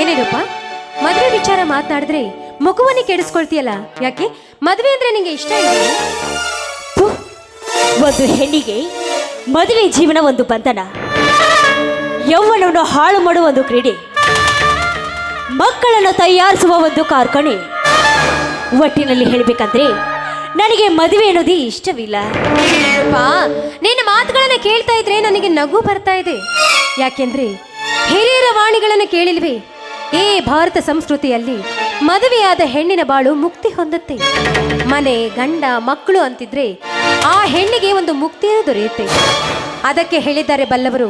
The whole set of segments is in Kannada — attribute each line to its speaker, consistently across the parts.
Speaker 1: ಏನೇನಪ್ಪ ಮದುವೆ ವಿಚಾರ ಮಾತನಾಡಿದ್ರೆ ಮಗುವನ್ನೇ ಕೆಡಿಸ್ಕೊಳ್ತೀಯಲ್ಲ? ಯಾಕೆ? ಮದುವೆ ಅಂದ್ರೆ ನಿಂಗೆ ಇಷ್ಟ
Speaker 2: ಇದೆ ಒಂದು ಹೆಣ್ಣಿಗೆ ಮದುವೆ ಜೀವನ ಒಂದು ಬಂಧನ. ಯೌವನವನ್ನು ಹಾಳು ಮಾಡುವ ಒಂದು ಕ್ರೀಡೆ. ಮಕ್ಕಳನ್ನು ತಯಾರಿಸುವ ಒಂದು ಕಾರ್ಖಾನೆ. ಒಟ್ಟಿನಲ್ಲಿ ಹೇಳಬೇಕಂದ್ರೆ ನನಗೆ ಮದುವೆ ಅನ್ನೋದೇ ಇಷ್ಟವಿಲ್ಲ.
Speaker 1: ಪಾ ನಿನ್ನ ಮಾತುಗಳನ್ನ ಕೇಳ್ತಾ ಇದ್ರೆ ನನಗೆ ನಗು ಬರ್ತಾ ಇದೆ. ಯಾಕೆಂದ್ರೆ ಹಿರಿಯರ ವಾಣಿಗಳನ್ನ ಕೇಳಿಲ್ವೇ? ಈ ಭಾರತ ಸಂಸ್ಕೃತಿಯಲ್ಲಿ ಮದುವೆಯಾದ ಹೆಣ್ಣಿನ ಬಾಳು ಮುಕ್ತಿ ಹೊಂದುತ್ತೆ. ಮನೆ, ಗಂಡ, ಮಕ್ಕಳು ಅಂತಿದ್ರೆ ಆ ಹೆಣ್ಣಿಗೆ ಒಂದು ಮುಕ್ತಿಯನ್ನು ದೊರೆಯುತ್ತೆ. ಅದಕ್ಕೆ ಹೇಳಿದ್ದಾರೆ ಬಲ್ಲವರು,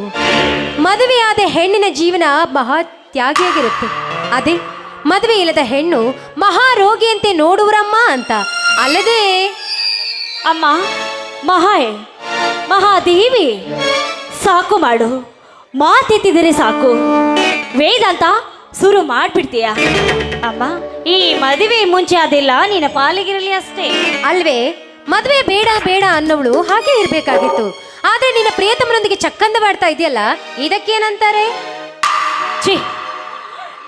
Speaker 1: ಮದುವೆಯಾದ ಹೆಣ್ಣಿನ ಜೀವನ ಮಹಾ ತ್ಯಾಗಿಯಾಗಿರುತ್ತೆ. ಅದೇ, ಮದುವೆ ಇಲ್ಲದ ಹೆಣ್ಣು ಮಹಾರೋಗಿಯಂತೆ ನೋಡುವರಮ್ಮ ಅಂತ. ಅಲ್ಲದೆ,
Speaker 2: ಅಮ್ಮ, ಮಹಾಯ್ ಮಹಾದೇವಿ ಸಾಕು ಮಾಡು. ಮಾತೆತ್ತಿದರೆ ಸಾಕು. ವೇದಾಂತ ಶುರು ಮಾಡ್ಬಿಡ್ತೀಯ? ಅಮ್ಮ ಈ ಮದುವೆ ಮುಂಚೆ ಅದೆಲ್ಲ ನಿನ್ನ ಪಾಲಿಗಿರಲಿ ಅಷ್ಟೇ.
Speaker 1: ಅಲ್ವೇ ಮದುವೆ ಬೇಡ ಬೇಡ ಅನ್ನೋಳು ಹಾಗೆ ಇರ್ಬೇಕಾಗಿತ್ತು. ಆದ್ರೆ ನಿನ್ನ ಪ್ರಿಯತಮನೊಂದಿಗೆ ಚಕ್ಕಂದವಾಡ್ತಾ ಇದೆಯಲ್ಲ ಇದಕ್ಕೇನಂತಾರೆ?
Speaker 2: ಛೀ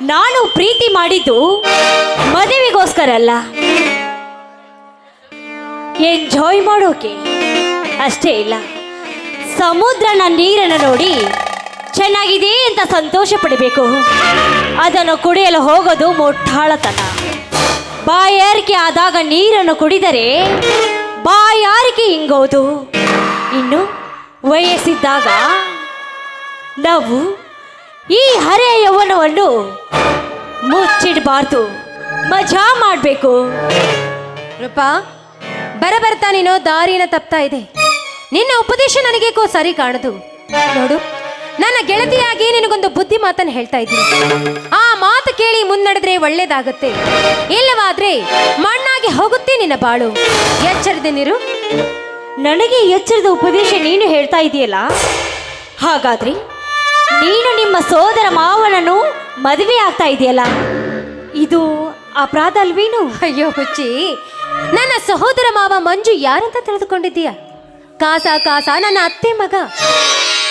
Speaker 2: ನಾನು ಪ್ರೀತಿ ಮಾಡಿದ್ದು ಮದುವೆಗೋಸ್ಕರ ಅಲ್ಲ. ಎಂಜಾಯ್ ಮಾಡೋಕೆ. ಅಷ್ಟೇ ಇಲ್ಲ. ಸಮುದ್ರನ ನೀರನ್ನು ನೋಡಿ ಚೆನ್ನಾಗಿದೆ ಅಂತ ಸಂತೋಷ ಪಡಬೇಕು. ಅದನ್ನು ಕುಡಿಯಲು ಹೋಗೋದು ಮುಟ್ಟಾಳತನ. ಬಾಯಾರಿಕೆ ಆದಾಗ ನೀರನ್ನು ಕುಡಿದರೆ ಬಾಯಾರಿಕೆ ಹಿಂಗೋದು ಇನ್ನು ವಯಸ್ಸಿದ್ದಾಗ ನಾವು ಈ ಹರೆಯ ಯೌವನವನ್ನು ಮುಚ್ಚಿಡಬಾರ್ದು. ಮಜಾ ಮಾಡಬೇಕು.
Speaker 1: ರೂಪಾ ಬರಬರ್ತಾ ನೀನು ದಾರಿನ ತಪ್ತಾ ಇದೆ. ನಿನ್ನ ಉಪದೇಶ ನನಗೇಕೋ ಸರಿ ಕಾಣದು. ನೋಡು ನನ್ನ ಗೆಳತಿಯಾಗಿ ನಿನಗೊಂದು ಬುದ್ಧಿ ಮಾತನ್ನು ಹೇಳ್ತಾ ಇದ್ದೀನಿ. ಆ ಮಾತು ಕೇಳಿ ಮುನ್ನಡೆದ್ರೆ ಒಳ್ಳೇದಾಗುತ್ತೆ. ಇಲ್ಲವಾದ್ರೆ ಮಣ್ಣಾಗಿ ಹೋಗುತ್ತೆ ನಿನ್ನ ಬಾಳು. ಎಚ್ಚರದಿಂದಿರು
Speaker 2: ನನಗೆ ಎಚ್ಚರದ ಉಪದೇಶ ನೀನು ಹೇಳ್ತಾ ಇದೆಯಲ್ಲ? ಹಾಗಾದ್ರೆ ನೀನು ನಿಮ್ಮ ಸೋದರ ಮಾವನನ್ನು ಮದುವೆ ಆಗ್ತಾ ಇದೆಯಲ್ಲ? ಇದು ಅಪರಾಧ ಅಲ್ವೇನು?
Speaker 1: ಅಯ್ಯೋ ಹುಚ್ಚಿ, ನನ್ನ ಸಹೋದರ ಮಾವ ಮಂಜು ಯಾರಂತ ತಿಳಿದುಕೊಂಡಿದ್ದೀಯ? ಕಾಸ ಕಾಸ ನನ್ನ ಅತ್ತೆ ಮಗ.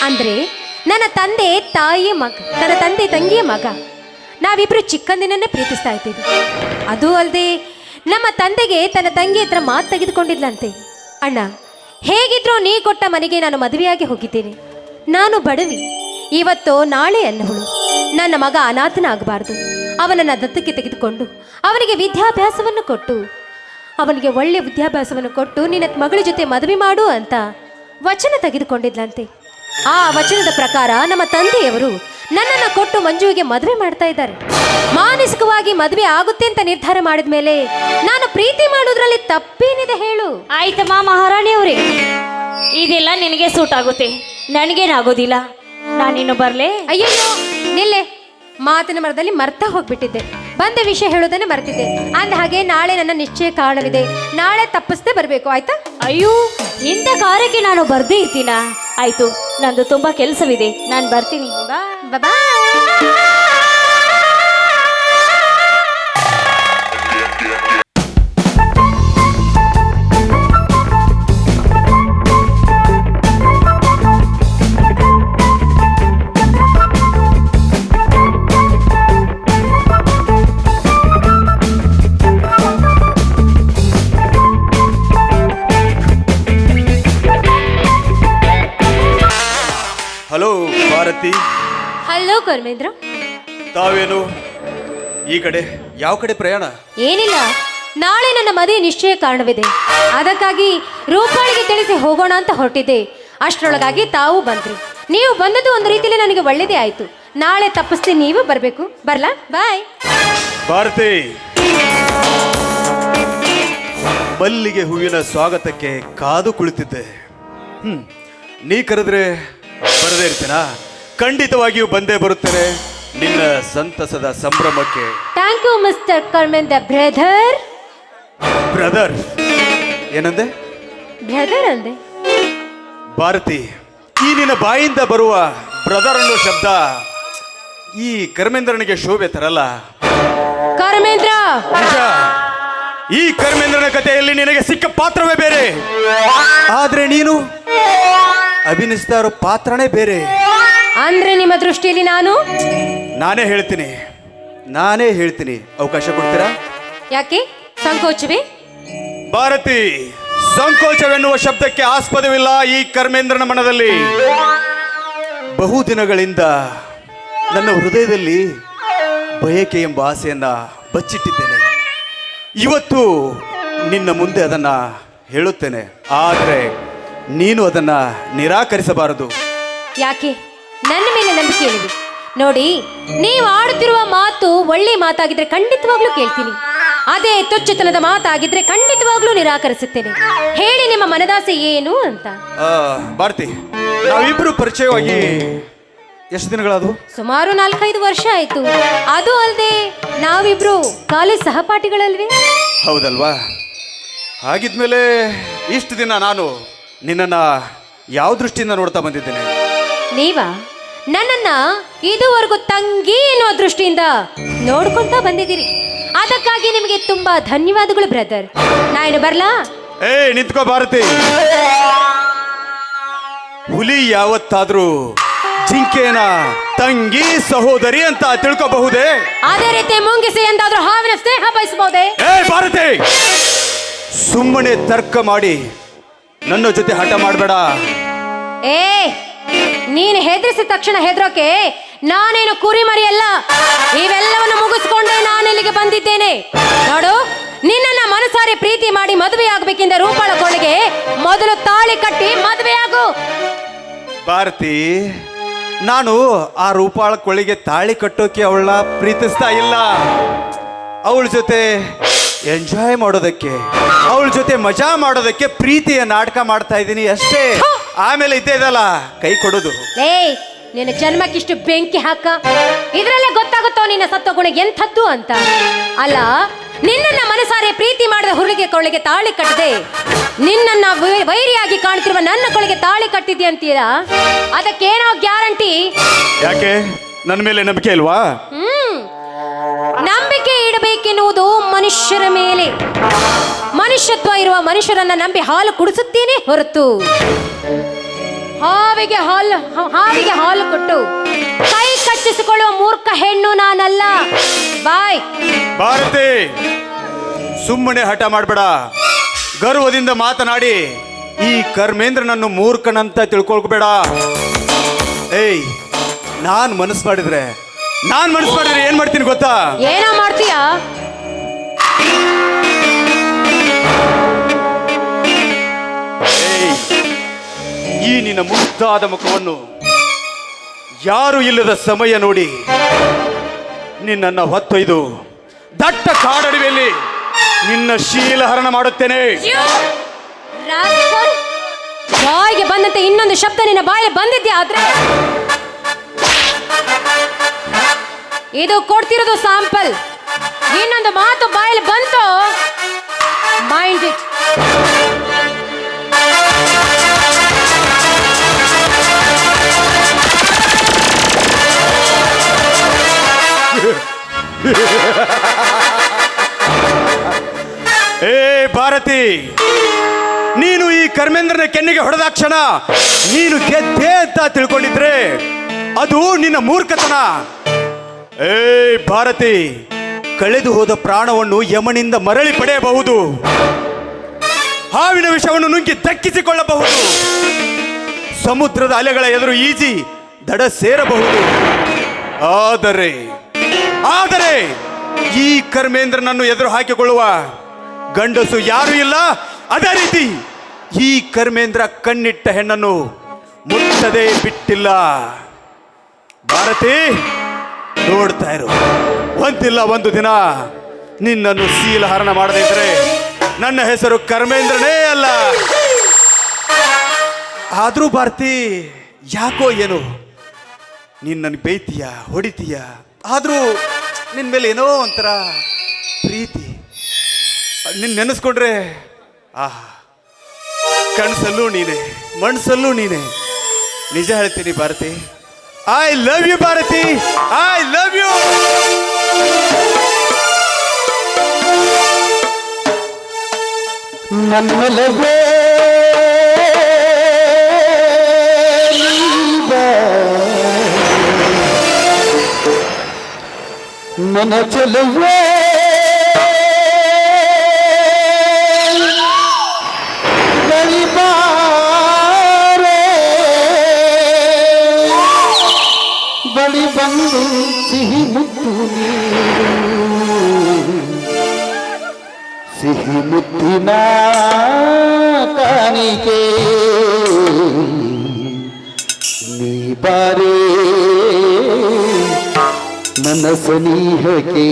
Speaker 1: ಅಂದ್ರೆ ನನ್ನ ತಂದೆ, ತಾಯಿಯ ಮಗ, ನನ್ನ ತಂದೆ, ತಂಗಿಯ ಮಗ. ನಾವಿಬ್ಬರು ಚಿಕ್ಕಂದಿನನ್ನೇ ಪ್ರೀತಿಸ್ತಾ ಇದ್ದೀವಿ. ಅದು ಅಲ್ಲದೆ ನಮ್ಮ ತಂದೆಗೆ ತನ್ನ ತಂಗಿ ಹತ್ರ ಮಾತು ತೆಗೆದುಕೊಂಡಿದ್ಲಂತೆ. ಅಣ್ಣ, ಹೇಗಿದ್ರೂ ನೀ ಕೊಟ್ಟ ಮನೆಗೆ ನಾನು ಮದುವೆಯಾಗಿ ಹೋಗಿದ್ದೇನೆ. ನಾನು ಬಡವಿ. ಇವತ್ತು ನಾಳೆ ಅನ್ನವಳು ನನ್ನ ಮಗ ಅನಾಥನ ಆಗಬಾರ್ದು ಅವನನ್ನು ದತ್ತಕ್ಕೆ ತೆಗೆದುಕೊಂಡು ಅವನಿಗೆ ವಿದ್ಯಾಭ್ಯಾಸವನ್ನು ಕೊಟ್ಟು, ಅವನಿಗೆ ಒಳ್ಳೆ ವಿದ್ಯಾಭ್ಯಾಸವನ್ನು ಕೊಟ್ಟು ನಿನ್ನ ಮಗಳ ಜೊತೆ ಮದುವೆ ಮಾಡು ಅಂತ ವಚನ ತೆಗೆದುಕೊಂಡಿದ್ಲಂತೆ. ಆ ವಚನದ ಪ್ರಕಾರ ನಮ್ಮ ತಂದೆಯವರು ನನ್ನನ್ನು ಕೊಟ್ಟು ಮಂಜುವಿಗೆ ಮದುವೆ ಮಾಡ್ತಾ ಇದ್ದಾರೆ. ಮಾನಸಿಕವಾಗಿ ಮದುವೆ ಆಗುತ್ತೆ ಅಂತ ನಿರ್ಧಾರ ಮಾಡಿದ ಮೇಲೆ ನಾನು ಪ್ರೀತಿ ಮಾಡೋದ್ರಲ್ಲಿ ತಪ್ಪೇನಿದೆ ಹೇಳು.
Speaker 2: ಆಯ್ತಮ್ಮ ಮಹಾರಾಣಿಯವರೇ ಇದೆಲ್ಲ ನಿನಗೆ ಸೂಟ್ ಆಗುತ್ತೆ. ನನಗೇನಾಗೋದಿಲ್ಲ. ನಾನಿನ್ನು ಬರಲೇ?
Speaker 1: ಅಯ್ಯೋ ನಿಲ್ಲೆ. ಮಾತಿನ ಮರದಲ್ಲಿ ಮರ್ತಾ ಹೋಗ್ಬಿಟ್ಟಿದ್ದೆ. ಬಂದ ವಿಷಯ ಹೇಳೋದನ್ನೇ ಮರ್ತಿದ್ದೆ. ಅಂದ ಹಾಗೆ ನಾಳೆ ನನ್ನ ನಿಶ್ಚಯ ಕಾರಣವಿದೆ. ನಾಳೆ ತಪ್ಪಿಸ್ದೆ ಬರಬೇಕು ಆಯ್ತಾ?
Speaker 2: ಅಯ್ಯೋ ಇಂಥ ಕಾರ್ಯಕ್ಕೆ ನಾನು ಬರ್ದೇ ಇರ್ತೀನ? ಆಯ್ತು ನಂದು ತುಂಬಾ ಕೆಲಸವಿದೆ. ನಾನು ಬರ್ತೀನಿ. ಬಾ
Speaker 1: ಬಾಯ್
Speaker 3: ಭಾರತಿ
Speaker 1: ಹಲೋ ಕರ್ಮೇಂದ್ರ.
Speaker 3: ತಾವೇನು ಈ ಕಡೆ ಯಾವ ಕಡೆ ಪ್ರಯಾಣ?
Speaker 1: ಏನಿಲ್ಲ ನಾಳೆ ನನ್ನ ಮದುವೆ ನಿಶ್ಚಯ ಕಾರಣವಿದೆ. ಅದಕ್ಕಾಗಿ ರೂಪಾಳಿಗೆ ತಿಳಿಸಿ ಹೋಗೋಣ ಅಂತ ಹೊರಟಿದ್ದೆ. ಅಷ್ಟರೊಳಗಾಗಿ ತಾವು ಬಂದ್ರಿ. ನೀವು ಬಂದದ್ದು ಒಂದು ರೀತಿಯಲ್ಲಿ ನನಗೆ ಒಳ್ಳೇದೇ ಆಯ್ತು. ನಾಳೆ ತಪ್ಪಿಸ್ತೀನಿ ನೀವು ಬರಬೇಕು. ಬರ್ಲಾ? ಬಾಯ್
Speaker 3: ಭಾರತಿ. ಮಲ್ಲಿಗೆ ಹೂವಿನ ಸ್ವಾಗತಕ್ಕೆ ಕಾದು ಕುಳಿತಿದ್ದೆ. ಹ್ಮ್ ನೀ ಕರೆದ್ರೆ ಬರದೇ ಇರ್ತೀನಾ? ಖಂಡಿತವಾಗಿಯೂ ಬಂದೇ ಬರುತ್ತೇನೆ. ನಿನ್ನ ಸಂತಸದ ಸಂಭ್ರಮಕ್ಕೆ.
Speaker 1: Thank you mister Karmendra brother
Speaker 3: brother ಏನಂದೆ?
Speaker 1: ಬ್ರದರ್ ಅಂದೆ
Speaker 3: ಭಾರತಿ ಈ ನಿನ್ನ ಬಾಯಿಂದ ಬರುವ ಬ್ರದರ್ ಅನ್ನೋ ಶಬ್ದ ಈ ಕರ್ಮೇಂದ್ರನಿಗೆ ಶೋಭೆ ತರಲ್ಲ.
Speaker 1: ಕರ್ಮೇಂದ್ರ
Speaker 3: ನಿಜ. ಈ ಕರ್ಮೇಂದ್ರನ ಕಥೆಯಲ್ಲಿ ನಿನಗೆ ಸಿಕ್ಕ ಪಾತ್ರವೇ ಬೇರೆ. ಆದ್ರೆ ನೀನು ಅಭಿನಯಿಸ್ತಾ ಇರೋ ಪಾತ್ರನೇ ಬೇರೆ.
Speaker 1: ಅಂದ್ರೆ ನಿಮ್ಮ ದೃಷ್ಟಿಯಲ್ಲಿ ನಾನು?
Speaker 3: ನಾನೇ ಹೇಳ್ತೀನಿ. ನಾನೇ ಹೇಳ್ತೀನಿ. ಅವಕಾಶ ಕೊಡ್ತೀರಾ?
Speaker 1: ಯಾಕೆ? ಸಂಕೋಚವಿ?
Speaker 3: ಭಾರತಿ ಸಂಕೋಚವೆನ್ನುವ ಶಬ್ದಕ್ಕೆ ಆಸ್ಪದವಿಲ್ಲ ಈ ಕರ್ಮೇಂದ್ರನ ಮನದಲ್ಲಿ. ಬಹುದಿನಗಳಿಂದ ನನ್ನ ಹೃದಯದಲ್ಲಿ ಬಯಕೆ ಎಂಬ ಆಸೆಯನ್ನ ಬಚ್ಚಿಟ್ಟಿದ್ದೇನೆ. ಇವತ್ತು ನಿನ್ನ ಮುಂದೆ ಅದನ್ನ ಹೇಳುತ್ತೇನೆ. ಆದರೆ ನೀನು ಅದನ್ನ ನಿರಾಕರಿಸಬಾರದು.
Speaker 1: ಯಾಕೆ? ನನ್ನ ಮೇಲೆ ನಂಬಿಕೆ ಏನಿದೆ ನೋಡಿ ನೀವು ಆಡುತ್ತಿರುವ ಮಾತು ಒಳ್ಳೆ ಮಾತಾಗಿದ್ರೆ ಖಂಡಿತವಾಗ್ಲೂ ಕೇಳ್ತೀನಿ. ಅದೇ ತುಚ್ಚತನದ ಮಾತಾಗಿದ್ರೆ ಖಂಡಿತವಾಗ್ಲೂ ನಿರಾಕರಿಸುತ್ತೇನೆ. ಹೇಳಿ ನಿಮ್ಮ ಮನದಾಸೆ ಏನು ಅಂತ.
Speaker 3: ಆ, ಭಾರತಿ ನಾವಿಬ್ರು ಪರಿಚಯವಾಗಿ ಎಷ್ಟು ದಿನಗಳದು?
Speaker 1: ಸುಮಾರು ನಾಲ್ಕೈದು ವರ್ಷ ಆಯ್ತು. ಅದು ಅಲ್ಲದೆ ನಾವಿಬ್ರು ಕಾಲೇಜ್ ಸಹಪಾಠಿಗಳಲ್ವೇ?
Speaker 3: ಹೌದಲ್ವಾ? ಹಾಗಿದ್ಮೇಲೆ ಇಷ್ಟು ದಿನ ನಾನು ನಿನ್ನನ್ನು ಯಾವ ದೃಷ್ಟಿಯಿಂದ ನೋಡ್ತಾ ಬಂದಿದ್ದೇನೆ?
Speaker 1: ನೀವಾ? ನನ್ನನ್ನ ಇದುವರೆಗೂ ತಂಗಿ ಎನ್ನುವ ದೃಷ್ಟಿಯಿಂದ ನೋಡ್ಕೊಂತ ಬಂದಿದ್ದೀರಿ. ಅದಕ್ಕಾಗಿ ನಿಮಗೆ ತುಂಬಾ ಧನ್ಯವಾದಗಳು ಬ್ರದರ್. ನಾನು ಬರ್ಲಾ?
Speaker 3: ಏ ನಿಂತ್ಕೋ ಭಾರತಿ. ಹುಲಿ ಯಾವತ್ತಾದ್ರೂ ಜಿಂಕೆನ ತಂಗಿ ಸಹೋದರಿ ಅಂತ ತಿಳ್ಕೋಬಹುದೇ?
Speaker 1: ಅದೇ ರೀತಿ ಮುಂಗಿಸಿ ಎಂದಾದ್ರೂ ಹಾವಿನ ಸ್ನೇಹ ಬಯಸಬಹುದೇ
Speaker 3: ಏ ಭಾರತಿ! ಸುಮ್ಮನೆ ತರ್ಕ ಮಾಡಿ ನನ್ನ ಜೊತೆ ಹಠ ಮಾಡಬೇಡ.
Speaker 1: ಏ ನೀನು ಹೆದರಿಸಿದ ತಕ್ಷಣ ಹೆದರೋಕೆ ನಾನೇನು ಕುರಿಮರಿಯಲ್ಲ? ಇವೆಲ್ಲವನ್ನು ಮುಗಿಸ್ಕೊಂಡೆ ನಾನು ಇಲ್ಲಿಗೆ ಬಂದಿದ್ದೇನೆ. ನೋಡು ನಿನ್ನನ್ನ ಮನಸಾರಿ ಪ್ರೀತಿ ಮಾಡಿ ಮದುವೆ ಆಗ್ಬೇಕಿಂದ ರೂಪಾಳ ಕೊಳ್ಳಿಗೆ ಮೊದಲು ತಾಳಿ ಕಟ್ಟಿ ಮದುವೆ ಆಗು
Speaker 3: ಭಾರತಿ ನಾನು ಆ ರೂಪಾಳ ಕೊಳಿಗೆ ತಾಳಿ ಕಟ್ಟೋಕೆ ಅವಳ ಪ್ರೀತಿಸ್ತಾ ಇಲ್ಲ. ಅವಳ ಜೊತೆ ಎಂಜಾಯ್ ಮಾಡೋದಕ್ಕೆ ಅವಳ ಜೊತೆ ಮಜಾ ಮಾಡೋದಕ್ಕೆ ಪ್ರೀತಿಯ ನಾಟಕ ಮಾಡ್ತಾ ಇದ್ದೀನಿ ಅಷ್ಟೇ. ಆಮೇಲೆ ಇದ್ದೇದಲ್ಲ ಕೈ ಕೊಡೋದು.
Speaker 1: ಏಯ್ ನಿನ್ನ ಜನ್ಮಕ್ಕಿಷ್ಟು ಬೆಂಕಿ ಹಾಕ. ಇದ್ರಲ್ಲೇ ಗೊತ್ತಾಗುತ್ತೋ ನಿನ್ನ ಸತ್ತ ಗುಣ ಎಂಥದ್ದು ಅಂತ? ಅಲ್ಲ ನಿನ್ನನ್ನ ಮನಸಾರೆ ಪ್ರೀತಿ ಮಾಡಿದ ಹುರುಳಿಗೆ ಕೊಳಿಗೆ ತಾಳಿ ಕಟ್ಟದೆ ನಿನ್ನನ್ನ ವೈ- ವೈರಿಯಾಗಿ ಕಾಣ್ತಿರುವ ನನ್ನ ಕೊಳಿಗೆ ತಾಳಿ ಕಟ್ಟಿದ್ಯ ಅಂತೀರಾ? ಅದಕ್ಕೇನೋ ಗ್ಯಾರಂಟಿ.
Speaker 3: ಯಾಕೆ? ನನ್ನ ಮೇಲೆ ನಂಬಿಕೆ ಇಲ್ವಾ?
Speaker 1: ಹ್ಮ್. ನಂಬಿಕೆ ಇಡಬೇಕೆನ್ನುವುದು ಮನುಷ್ಯರ ಮೇಲೆ. ಮನುಷ್ಯತ್ವ ಇರುವ ಮನುಷ್ಯರನ್ನ ನಂಬಿ ಹಾಲು ಕುಡಿಸುತ್ತೇನೆ ಹೊರತು. ಹಾವಿಗೆ ಹಾಲು ಹಾವಿಗೆ ಹಾಲು ಕೊಟ್ಟು ಕೈ ಕಚ್ಚಿಸಿಕೊಳ್ಳುವ ಮೂರ್ಖ ಹೆಣ್ಣು ನಾನಲ್ಲ. ಬಾಯ್.
Speaker 3: ಭಾರತಿ, ಸುಮ್ಮನೆ ಹಠ ಮಾಡಬೇಡ. ಗರ್ವದಿಂದ ಮಾತನಾಡಿ, ಈ ಕರ್ಮೇಂದ್ರನನ್ನು ಮೂರ್ಖನಂತ ತಿಳ್ಕೊಳ್ಬೇಡ. ಏಯ್, ನಾನು ಮನಸ್ಸು ಮಾಡಿದ್ರೆ ನಾನ್ ಮನಸ್ಸು ಮಾಡಿದ್ರೆ ಏನ್ ಮಾಡ್ತೀನಿ ಗೊತ್ತಾ?
Speaker 1: ಏನೋ ಮಾಡ್ತೀಯಾ?
Speaker 3: ಏಯ್ ಈ ನಿನ್ನ ಮುಗ್ಧಾದ ಮುಖವನ್ನು ಯಾರು ಇಲ್ಲದ ಸಮಯ ನೋಡಿ ನಿನ್ನನ್ನು ಹೊತ್ತೊಯ್ದು ದಟ್ಟ ಕಾಡಡಿವೆಯಲ್ಲಿ ನಿನ್ನ ಶೀಲಹರಣ ಮಾಡುತ್ತೇನೆ.
Speaker 1: ರಾಸ್ಕಲ್. ಬಾಯಿಗೆ ಬಂದಂತೆ ಇನ್ನೊಂದು ಶಬ್ದ ನಿನ್ನ ಬಾಯಿಗೆ ಬಂದಿದ್ಯಾ? ಆದ್ರೆ ಇದು ಕೊಡ್ತಿರೋದು ಸ್ಯಾಂಪಲ್ ಇನ್ನೊಂದು ಮಾತು ಬಾಯಲ್ಲಿ ಬಂತು. ಮೈಂಡ್ ಇಟ್
Speaker 3: ಏ ಭಾರತಿ, ನೀನು ಈ ಕರ್ಮೇಂದ್ರನ ಕೆನ್ನಿಗೆ ಹೊಡೆದಾಕ್ಷಣ ನೀನು ಗೆದ್ದೆ ಅಂತ ತಿಳ್ಕೊಂಡಿದ್ರೆ ಅದು ನಿನ್ನ ಮೂರ್ಖತನ. ಏ ಭಾರತಿ, ಕಳೆದು ಹೋದ ಪ್ರಾಣವನ್ನು ಯಮನಿಂದ ಮರಳಿ ಪಡೆಯಬಹುದು. ಹಾವಿನ ವಿಷವನ್ನು ನುಂಗಿ ತಕ್ಕಿಸಿಕೊಳ್ಳಬಹುದು ಸಮುದ್ರದ ಅಲೆಗಳ ಎದುರು ಈಜಿ ದಡ ಸೇರಬಹುದು. ಆದರೆ ಆದರೆ, ಈ ಕರ್ಮೇಂದ್ರನನ್ನು ಎದುರು ಹಾಕಿಕೊಳ್ಳುವ ಗಂಡಸು ಯಾರು ಇಲ್ಲ. ಅದೇ ರೀತಿ, ಈ ಕರ್ಮೇಂದ್ರ ಕಣ್ಣಿಟ್ಟ ಹೆಣ್ಣನ್ನು ಮುಟ್ಟದೆ ಬಿಟ್ಟಿಲ್ಲ. ಭಾರತಿ ನೋಡ್ತಾ ಇರು. ಒಂದಿಲ್ಲ ಒಂದು ದಿನ ನಿನ್ನನ್ನು ಶೀಲಹರಣ ಮಾಡದೇ ಇದ್ರೆ ನನ್ನ ಹೆಸರು ಕರ್ಮೇಂದ್ರನೇ ಅಲ್ಲ. ಆದರೂ ಭಾರತಿ, ಯಾಕೋ ಏನು? ನಿನ್ನನ್ನು ಬೇಯ್ತೀಯ, ಹೊಡಿತೀಯ? ಆದ್ರೂ ನಿನ್ ಮೇಲೆ ಏನೋ ಒಂಥರ ಪ್ರೀತಿ. ನಿನ್ನ ನೆನೆಸ್ಕೊಂಡ್ರೆ ಆಹಾ ಕಣ್ಸಲ್ಲೂ ನೀನೆ ಮಣ್ಸಲ್ಲೂ ನೀನೆ. ನಿಜ ಹೇಳ್ತೀನಿ Bharathi I love you Bharathi I love you
Speaker 4: ನನ್ನಲವೇ ನನ್ನ ಚೆಲುವೆ. ಸಿಹಿ ಮುತ್ತಿನ ಕಾಣಿಕೆ ನೀ ಬಾರೇ ನನ್ನ ಸನಿಹಕ್ಕೆ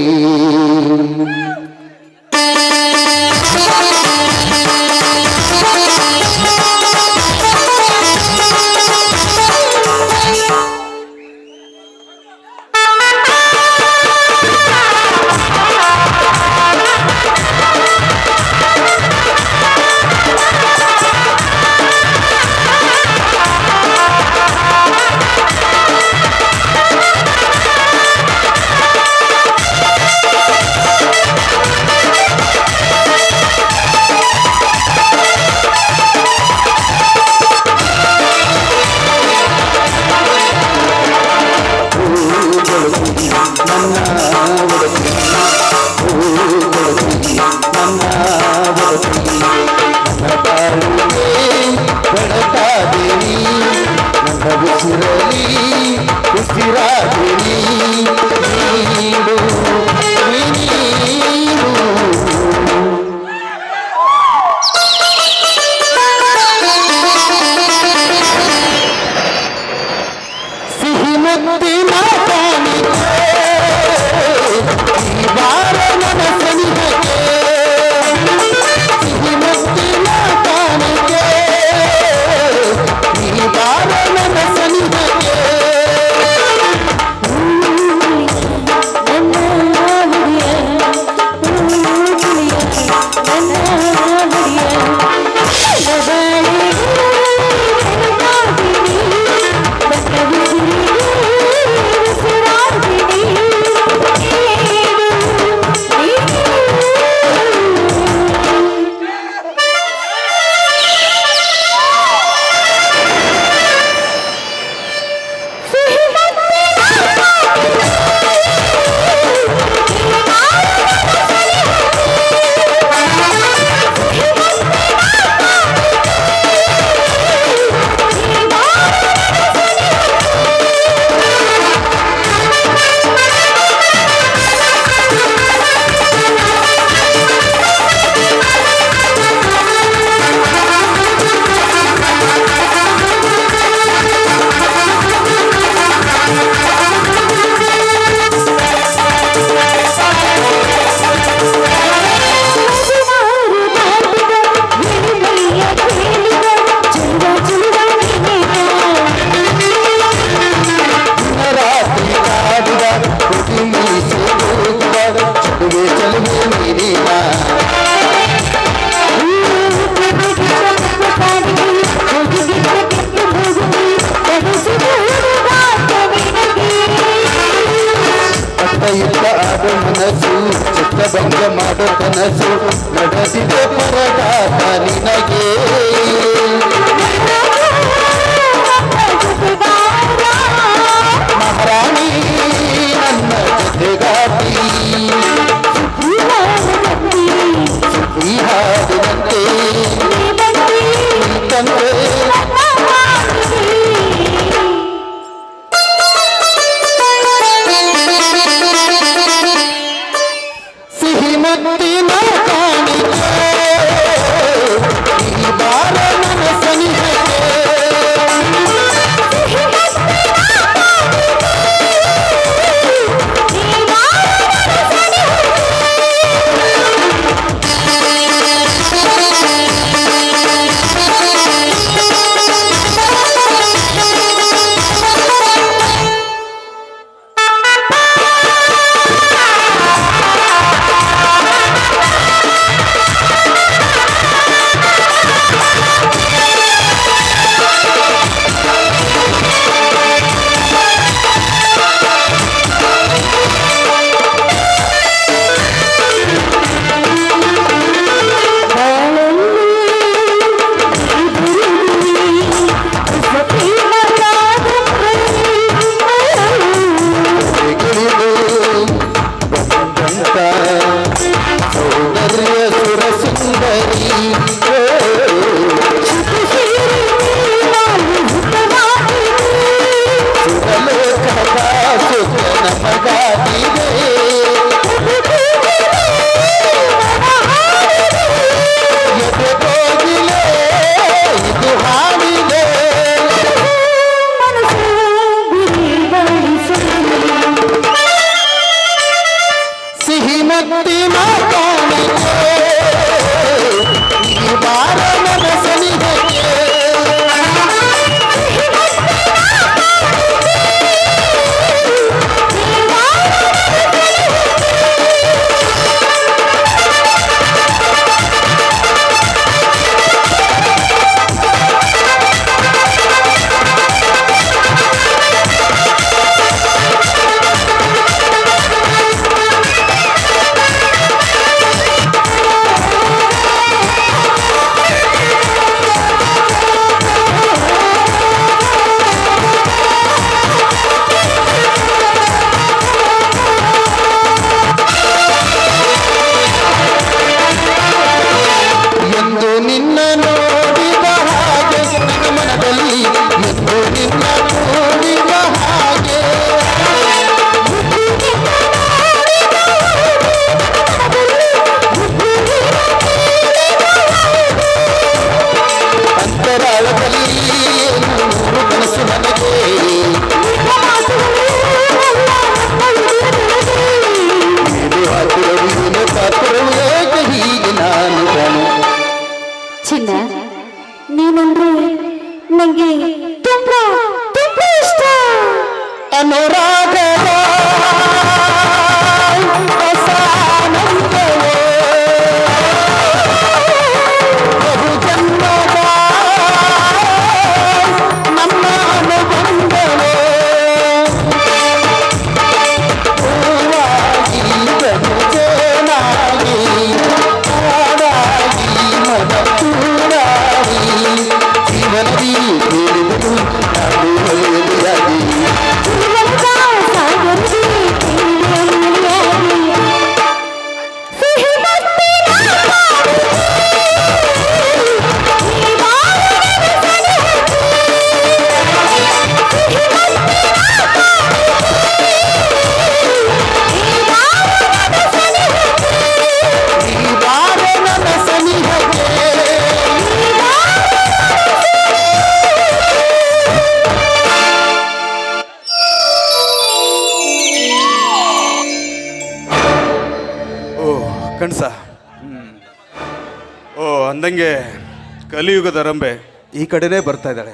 Speaker 3: ಕಲಿಯುಗದ ರಂಬೆ ಈ ಕಡೆನೇ ಬರ್ತಾ ಇದ್ದಾಳೆ.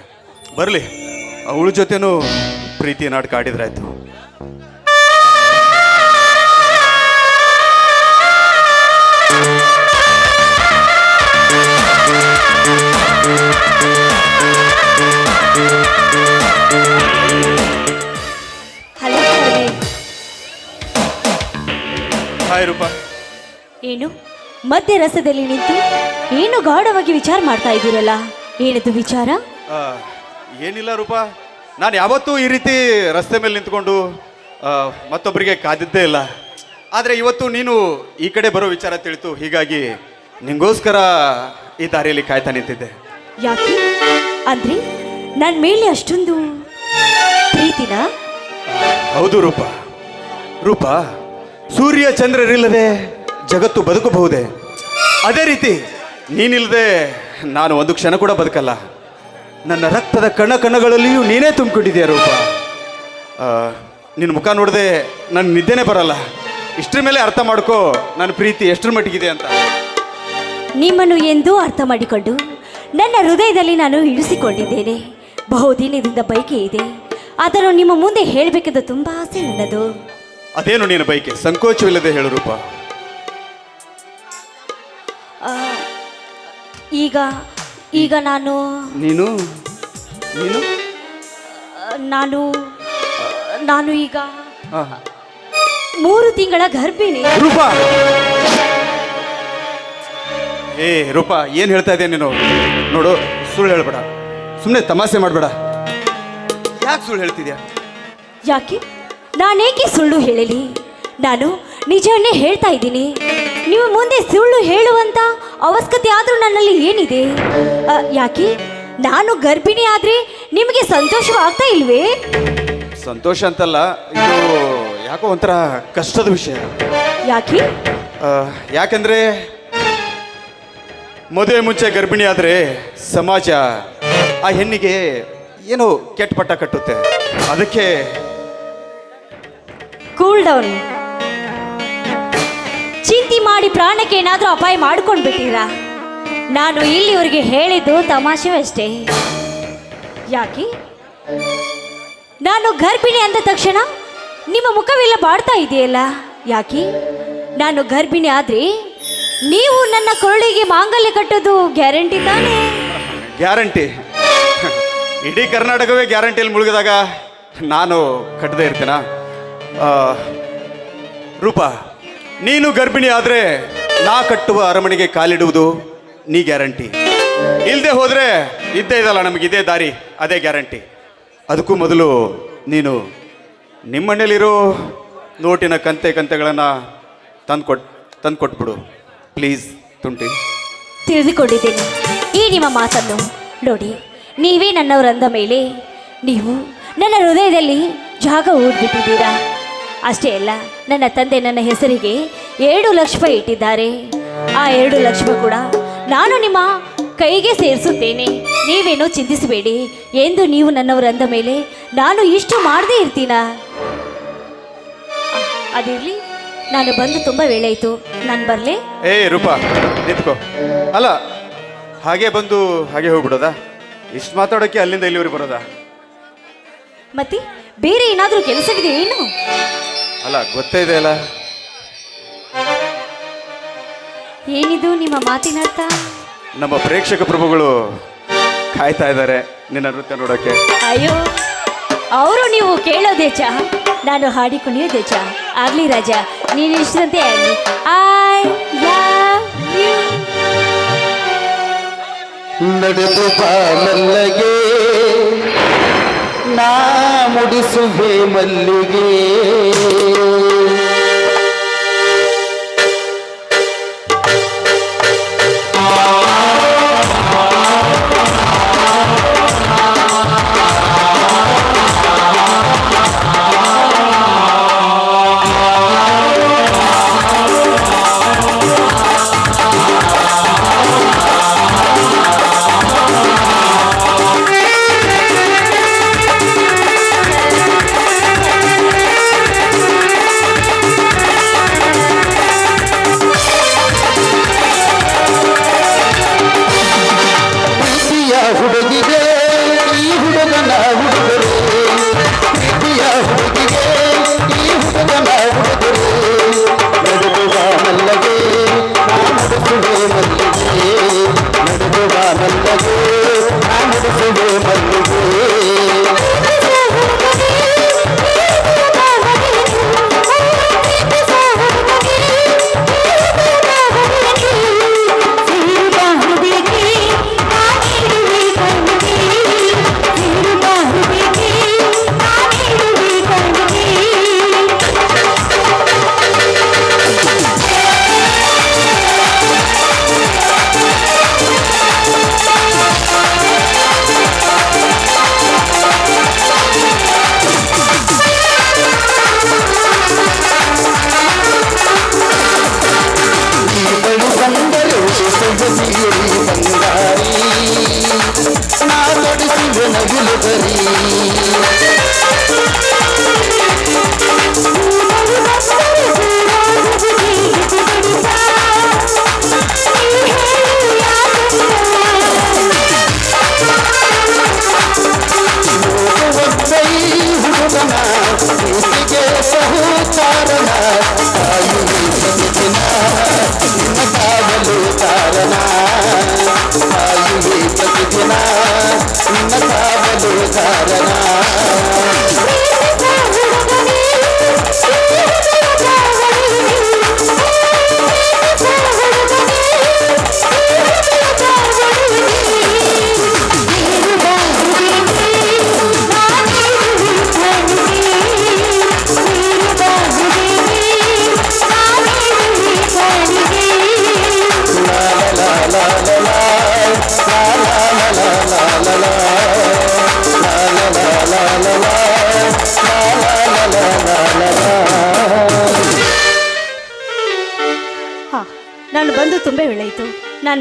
Speaker 3: ಬರಲಿ. ಅವಳ ಜೊತೆನೂ ಪ್ರೀತಿ ನಾಟಕ ಆಡಿದ್ರಾಯ್ತು. ಹಾಯ್ ರೂಪ.
Speaker 2: ಏನು? ಮಧ್ಯ ರಸದಲ್ಲಿ ನಿಂತು ಏನು ಗಾಢವಾಗಿ ವಿಚಾರ ಮಾಡ್ತಾ ಇದ್ದೀರಲ್ಲ? ಏನದು ವಿಚಾರ?
Speaker 3: ಆ, ಏನಿಲ್ಲ ರೂಪಾ. ನಾನು ಯಾವತ್ತೂ ಈ ರೀತಿ ರಸ್ತೆ ಮೇಲೆ ನಿಂತ್ಕೊಂಡು ಆ, ಮತ್ತೊಬ್ಬರಿಗೆ ಕಾದಿದ್ದೇ ಇಲ್ಲ. ಆದರೆ ಇವತ್ತು ನೀನು ಈ ಕಡೆ ಬರೋ ವಿಚಾರ ತಿಳಿತು. ಹೀಗಾಗಿ ನಿಂಗೋಸ್ಕರ ಈ ದಾರಿಯಲ್ಲಿ ಕಾಯ್ತಾ ನಿಂತಿದ್ದೆ.
Speaker 2: ಯಾಕೆ? ಅಂದ್ರೆ ನನ್ನ ಮೇಲೆ ಅಷ್ಟೊಂದು ಪ್ರೀತಿನ?
Speaker 3: ಹೌದು ರೂಪ. ರೂಪ ಸೂರ್ಯ ಚಂದ್ರರಿಲ್ಲದೆ ಜಗತ್ತು ಬದುಕಬಹುದೇ? ಅದೇ ರೀತಿ ನೀನಿಲ್ಲದೆ ನಾನು ಒಂದು ಕ್ಷಣ ಕೂಡ ಬದುಕಲ್ಲ. ನನ್ನ ರಕ್ತದ ಕಣ ಕಣಗಳಲ್ಲಿಯೂ ನೀನೇ ತುಂಬಿಕೊಂಡಿದೆಯಾ ರೂಪ? ನಿನ್ನ ಮುಖ ನೋಡದೆ ನನ್ನ ನಿದ್ದೆನೇ ಬರಲ್ಲ. ಇಷ್ಟರ ಮೇಲೆ ಅರ್ಥ ಮಾಡ್ಕೋ ನನ್ನ ಪ್ರೀತಿ ಎಷ್ಟರ ಮಟ್ಟಿಗಿದೆ ಅಂತ.
Speaker 2: ನಿಮ್ಮನ್ನು ಎಂದೂ ಅರ್ಥ ಮಾಡಿಕೊಂಡು ನನ್ನ ಹೃದಯದಲ್ಲಿ ನಾನು ಇಳಿಸಿಕೊಂಡಿದ್ದೇನೆ. ಬಹುದಿನದಿಂದ ಬೈಕೆ ಇದೆ. ಅದನ್ನು ನಿಮ್ಮ ಮುಂದೆ ಹೇಳಬೇಕೆಂದು ತುಂಬ ಆಸೆ ನನ್ನದು.
Speaker 3: ಅದೇನು ನೀನು ಬೈಕೆ ಸಂಕೋಚವಿಲ್ಲದೆ ಹೇಳು ರೂಪ.
Speaker 2: ಆ, ಈಗ ಈಗ ನಾನು
Speaker 3: ನೀನು? ನೀನು?
Speaker 2: ನಾನು ನಾನು ಈಗ
Speaker 3: ಆ,
Speaker 2: ಮೂರು ತಿಂಗಳ ಗರ್ಭಿಣಿ.
Speaker 3: ರೂಪಾ! ಏ ರೂಪಾ ಏನ್ ಹೇಳ್ತಾ ಇದೆಯಾ ನೀನು? ನೋಡು ಸುಳ್ಳು ಹೇಳ್ಬೇಡ. ಸುಮ್ಮನೆ ತಮಾಷೆ ಮಾಡಬೇಡ. ಯಾಕೆ ಸುಳ್ಳು ಹೇಳ್ತಿದ್ಯಾ?
Speaker 2: ಯಾಕೆ? ನಾನೇಕೆ ಸುಳ್ಳು ಹೇಳಲಿ? ನಾನು ನಿಜವನ್ನೇ ಹೇಳ್ತಾ ಇದ್ದೀನಿ. ನೀವು ಮುಂದೆ ಸುಳ್ಳು ಹೇಳುವಂತ ಅವಶ್ಯಕತೆ ಆದರೂ ನನ್ನಲ್ಲಿ ಏನಿದೆ? ಯಾಕೆ? ನಾನು ಗರ್ಭಿಣಿ ಆದ್ರೆ ನಿಮಗೆ ಸಂತೋಷವಾಗ್ತಾ ಇಲ್ವೇ?
Speaker 3: ಸಂತೋಷ ಅಂತಲ್ಲ ಇದು ಯಾಕೋ ಒಂಥರ ಕಷ್ಟದ ವಿಷಯ.
Speaker 2: ಯಾಕೆ?
Speaker 3: ಆ, ಯಾಕಂದ್ರೆ ಮದುವೆ ಮುಂಚೆ ಗರ್ಭಿಣಿ ಆದರೆ ಸಮಾಜ ಆ ಹೆಣ್ಣಿಗೆ ಏನೋ ಕೆಟ್ಟ ಪಟ್ಟ ಕಟ್ಟುತ್ತೆ. ಅದಕ್ಕೆ
Speaker 2: ಕೂಲ್ ಡೌನ್ ಮಾಡಿ ಪ್ರಾಣಕ್ಕೆ ಏನಾದರೂ ಅಪಾಯ ಮಾಡ್ಕೊಂಡು ಬಿಟ್ಟಿರಾ ನಾನು ಇಲ್ಲಿವರಿಗೆ ಹೇಳಿದ್ದು ತಮಾಷೆ ಅಷ್ಟೇ ಯಾಕೆ? ನಾನು ಗರ್ಭಿಣಿ ಅಂದ ತಕ್ಷಣ ನಿಮ್ಮ ಮುಖವೆಲ್ಲ ಬಾಡ್ತಾ ಇದೆಯಲ್ಲ? ಯಾಕೆ? ನಾನು ಗರ್ಭಿಣಿ ಆದ್ರೆ ನೀವು ನನ್ನ ಕೊರಳಿಗೆ ಮಾಂಗಲ್ಯ ಕಟ್ಟೋದು ಗ್ಯಾರಂಟಿ ತಾನೇ?
Speaker 3: ಗ್ಯಾರಂಟಿ. ಇಡೀ ಕರ್ನಾಟಕವೇ ಗ್ಯಾರಂಟಿಯಲ್ಲಿ ಮುಳುಗಿದಾಗ ನಾನು ಕಟ್ಟದೇ ಇರ್ತೀನ? ರೂಪ ನೀನು ಗರ್ಭಿಣಿ ಆದರೆ ನಾ ಕಟ್ಟುವ ಅರಮನೆಗೆ ಕಾಲಿಡುವುದು ನೀ ಗ್ಯಾರಂಟಿ. ಇಲ್ಲದೆ ಹೋದರೆ ಇದ್ದೇ ಇದಲ್ಲ ನಮಗೆ ಇದೇ ದಾರಿ, ಅದೇ ಗ್ಯಾರಂಟಿ. ಅದಕ್ಕೂ ಮೊದಲು ನೀನು ನಿಮ್ಮನೇಲಿರೋ ನೋಟಿನ ಕಂತೆ ಕಂತೆಗಳನ್ನು ತಂದು ಕೊಟ್ ತಂದು ಕೊಟ್ಬಿಡು ಪ್ಲೀಸ್, ತುಂಟಿ.
Speaker 2: ತಿಳಿದುಕೊಂಡಿದ್ದೇನೆ. ಈ ನಿಮ್ಮ ಮಾತನ್ನು ನೋಡಿ, ನೀವೇ ನನ್ನವರಂದ ಮೇಲೆ ನೀವು ನನ್ನ ಹೃದಯದಲ್ಲಿ ಜಾಗ ಊಡ್ಬಿಟ್ಟಿದ್ದೀರಾ? ಅಷ್ಟೇ ಅಲ್ಲ ನನ್ನ ತಂದೆ ನನ್ನ ಹೆಸರಿಗೆ ಎರಡು ಲಕ್ಷ ರೂಪಾಯಿ ಇಟ್ಟಿದ್ದಾರೆ. ಆ ಎರಡು ಲಕ್ಷ ರೂಪಾಯಿ ಕೂಡ ನಾನು ನಿಮ್ಮ ಕೈಗೆ ಸೇರಿಸುತ್ತೇನೆ. ನೀವೇನೋ ಚಿಂತಿಸಬೇಡಿ. ಎಂದು ನೀವು ನನ್ನವರಂದ ಮೇಲೆ ನಾನು ಇಷ್ಟು ಮಾಡದೇ ಇರ್ತೀನ? ಅದಿರಲಿ. ನಾನು ಬಂದು ತುಂಬ ವೇಳೆ ಆಯಿತು. ನಾನು ಬರಲೇ?
Speaker 3: ಏ ರೂಪಾ ನಿಂತ್ಕೋ. ಅಲ್ಲ ಹಾಗೆ ಬಂದು ಹಾಗೆ ಹೋಗ್ಬಿಡೋದಾ? ಇಷ್ಟು ಮಾತಾಡೋಕೆ ಅಲ್ಲಿಂದ ಇಲ್ಲಿವರೆಗೆ ಬರೋದಾ?
Speaker 2: ಮತ್ತೆ? ಬೇರೆ ಏನಾದರೂ ಕೆಲಸವಿದೆ ಏನು?
Speaker 3: ಅಲ್ಲ ಗೊತ್ತೇ ಇದೆ ಅಲ್ಲ.
Speaker 2: ಏನಿದು ನಿಮ್ಮ ಮಾತಿನ ಅರ್ಥ?
Speaker 3: ನಮ್ಮ ಪ್ರೇಕ್ಷಕ ಪ್ರಭುಗಳು ಕಾಯ್ತಾ ಇದ್ದಾರೆ ನಿನ್ನ ನೃತ್ಯ ನೋಡೋಕೆ
Speaker 2: ಅಯ್ಯೋ ಅವರು ನೀವು ಕೇಳೋದೇಚ ನಾನು ಹಾಡಿ ಚಾ. ಆಗ್ಲಿ ರಾಜ ನೀನು ಇಷ್ಟಂತೆ ಆಗ್ಲಿ. ಐ ಲವ್ ಯು
Speaker 4: ನಡೆದು ಬಾಲಲ್ಲಗೆ ನಾ ಮುಡಿಸುವೆ ಮಲ್ಲಿಗೆ.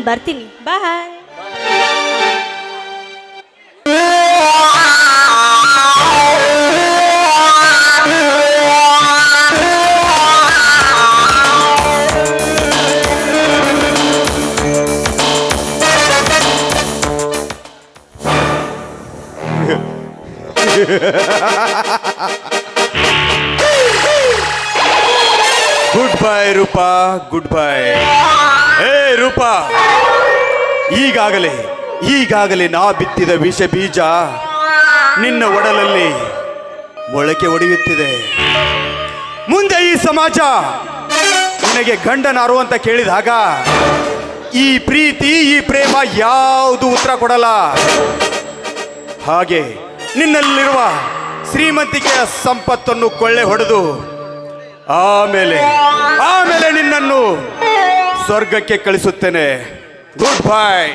Speaker 2: ನಾನು ಬರ್ತೀನಿ bye
Speaker 3: good bye Roopa good bye ಏ ರೂಪಾ ಈಗಾಗಲೇ ಈಗಾಗಲೇ ನಾ ಬಿತ್ತಿದ ವಿಷ ಬೀಜ ನಿನ್ನ ಒಡಲಲ್ಲಿ ಮೊಳಕೆ ಒಡೆಯುತ್ತಿದೆ. ಮುಂದೆ ಈ ಸಮಾಜ ನಿನಗೆ ಗಂಡನಾರು ಅಂತ ಕೇಳಿದಾಗ ಈ ಪ್ರೀತಿ ಈ ಪ್ರೇಮ ಯಾವುದು ಉತ್ತರ ಕೊಡಲ್ಲ. ಹಾಗೆ ನಿನ್ನಲ್ಲಿರುವ ಶ್ರೀಮಂತಿಕೆಯ ಸಂಪತ್ತನ್ನು ಕೊಳ್ಳೆ ಹೊಡೆದು ಆಮೇಲೆ ಆಮೇಲೆ ನಿನ್ನನ್ನು ಸ್ವರ್ಗಕ್ಕೆ ಕಳಿಸುತ್ತೇನೆ. Good bye